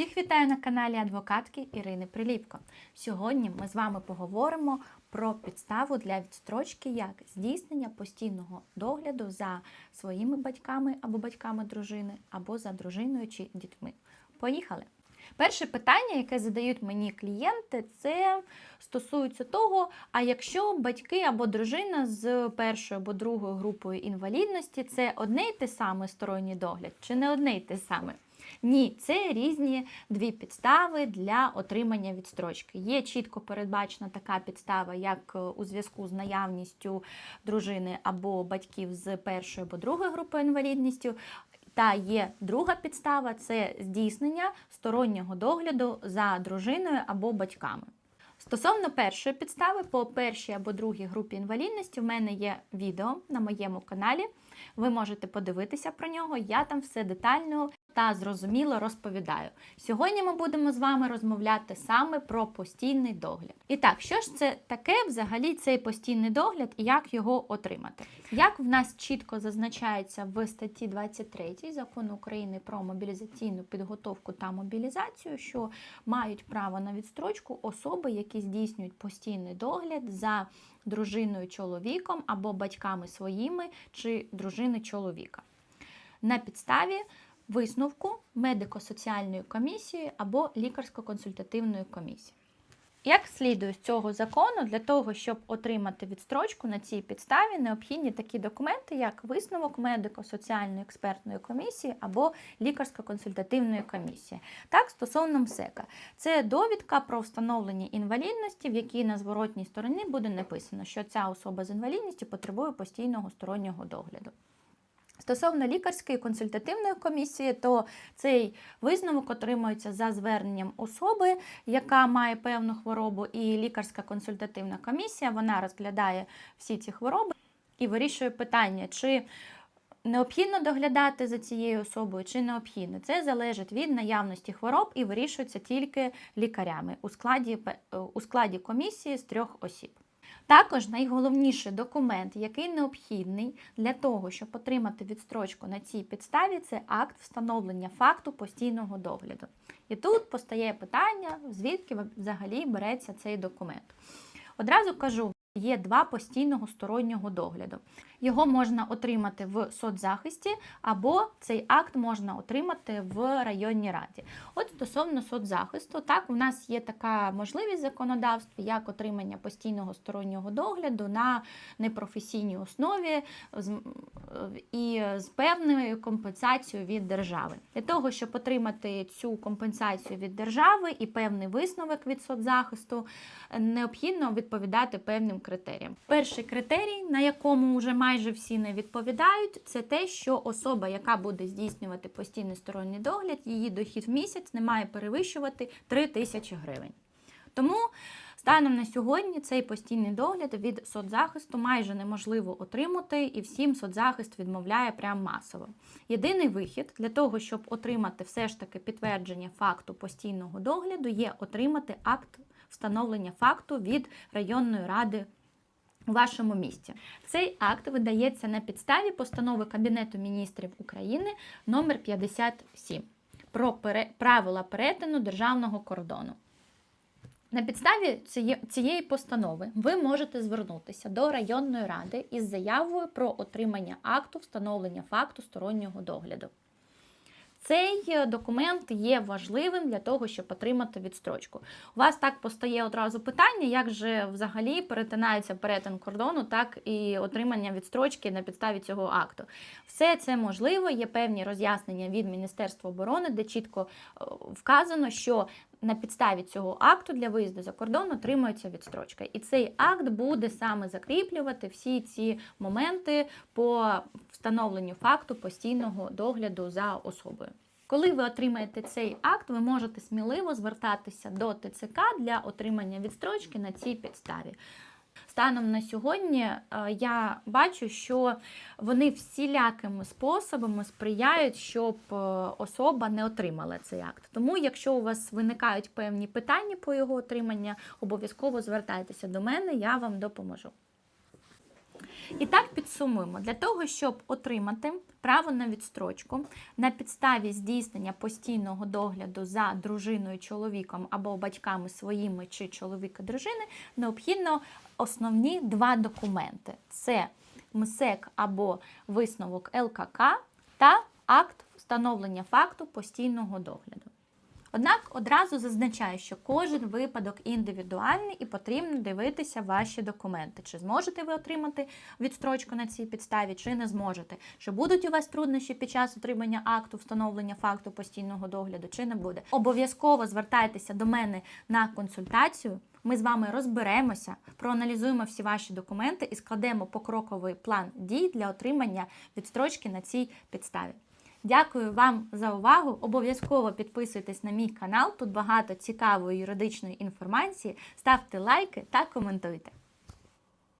Всіх вітаю на каналі адвокатки Ірини Приліпко. Сьогодні ми з вами поговоримо про підставу для відстрочки як здійснення постійного догляду за своїми батьками або батьками дружини, або за дружиною чи дітьми. Поїхали! Перше питання, яке задають мені клієнти, це стосується того, а якщо батьки або дружина з першою або другою групою інвалідності це одне й те саме сторонній догляд, чи не одне й те саме? Ні, це різні дві підстави для отримання відстрочки. Є чітко передбачена така підстава, як е, у зв'язку з наявністю дружини або батьків з першої або другої групи інвалідністю. Та є друга підстава це здійснення стороннього догляду за дружиною або батьками. Стосовно першої підстави, по першій або другій групі інвалідності, в мене є відео на моєму каналі. Ви можете подивитися про нього, я там все детально та зрозуміло розповідаю. Сьогодні ми будемо з вами розмовляти саме про постійний догляд. І так, що ж це таке взагалі цей постійний догляд і як його отримати? Як в нас чітко зазначається в статті 23 закону України про мобілізаційну підготовку та мобілізацію, що мають право на відстрочку особи, які здійснюють постійний догляд за дружиною чоловіком або батьками своїми чи дружини чоловіка. На підставі висновку медико-соціальної комісії або лікарсько-консультативної комісії. Як слідує з цього закону, для того, щоб отримати відстрочку на цій підставі, необхідні такі документи, як висновок медико-соціальної експертної комісії або лікарсько-консультативної комісії. Так, стосовно МСЕКа, це довідка про встановлення інвалідності, в якій на зворотній стороні буде написано, що ця особа з інвалідністю потребує постійного стороннього догляду. Стосовно лікарської консультативної комісії, то цей висновок отримується за зверненням особи, яка має певну хворобу, і лікарська консультативна комісія вона розглядає всі ці хвороби і вирішує питання, чи необхідно доглядати за цією особою, чи необхідно. Це залежить від наявності хвороб і вирішується тільки лікарями у складі, у складі комісії з трьох осіб. Також найголовніший документ, який необхідний для того, щоб отримати відстрочку на цій підставі, це акт встановлення факту постійного догляду. І тут постає питання, звідки взагалі береться цей документ. Одразу кажу. Є два постійного стороннього догляду. Його можна отримати в соцзахисті, або цей акт можна отримати в районній раді. От стосовно соцзахисту, так у нас є така можливість в законодавстві, як отримання постійного стороннього догляду на непрофесійній основі і з певною компенсацією від держави. Для того, щоб отримати цю компенсацію від держави і певний висновок від соцзахисту, необхідно відповідати певним критеріям. Перший критерій, на якому вже майже всі не відповідають, це те, що особа, яка буде здійснювати постійний сторонній догляд, її дохід в місяць не має перевищувати 3 тисячі гривень. Тому станом на сьогодні цей постійний догляд від соцзахисту майже неможливо отримати, і всім соцзахист відмовляє прям масово. Єдиний вихід для того, щоб отримати все ж таки підтвердження факту постійного догляду, є отримати акт встановлення факту від районної ради. У вашому місті цей акт видається на підставі постанови Кабінету міністрів України номер 57 про правила перетину державного кордону. На підставі цієї постанови ви можете звернутися до районної ради із заявою про отримання акту встановлення факту стороннього догляду. Цей документ є важливим для того, щоб отримати відстрочку. У вас так постає одразу питання, як же взагалі перетинається перетин кордону, так і отримання відстрочки на підставі цього акту. Все це можливо, є певні роз'яснення від Міністерства оборони, де чітко вказано, що на підставі цього акту для виїзду за кордон отримується відстрочка. І цей акт буде саме закріплювати всі ці моменти по встановленню факту постійного догляду за особою. Коли ви отримаєте цей акт, ви можете сміливо звертатися до ТЦК для отримання відстрочки на цій підставі. Станом на сьогодні е, я бачу, що вони всілякими способами сприяють, щоб е, особа не отримала цей акт. Тому, якщо у вас виникають певні питання по його отриманню, обов'язково звертайтеся до мене, я вам допоможу. І так підсумуємо, для того, щоб отримати право на відстрочку на підставі здійснення постійного догляду за дружиною, чоловіком або батьками своїми чи чоловіка дружини, необхідно основні два документи: це МСЕК або висновок ЛКК та акт встановлення факту постійного догляду. Однак одразу зазначаю, що кожен випадок індивідуальний і потрібно дивитися ваші документи. Чи зможете ви отримати відстрочку на цій підставі, чи не зможете. Чи будуть у вас труднощі під час отримання акту встановлення факту постійного догляду, чи не буде. Обов'язково звертайтеся до мене на консультацію. Ми з вами розберемося, проаналізуємо всі ваші документи і складемо покроковий план дій для отримання відстрочки на цій підставі. Дякую вам за увагу. Обов'язково підписуйтесь на мій канал. Тут багато цікавої юридичної інформації. Ставте лайки та коментуйте.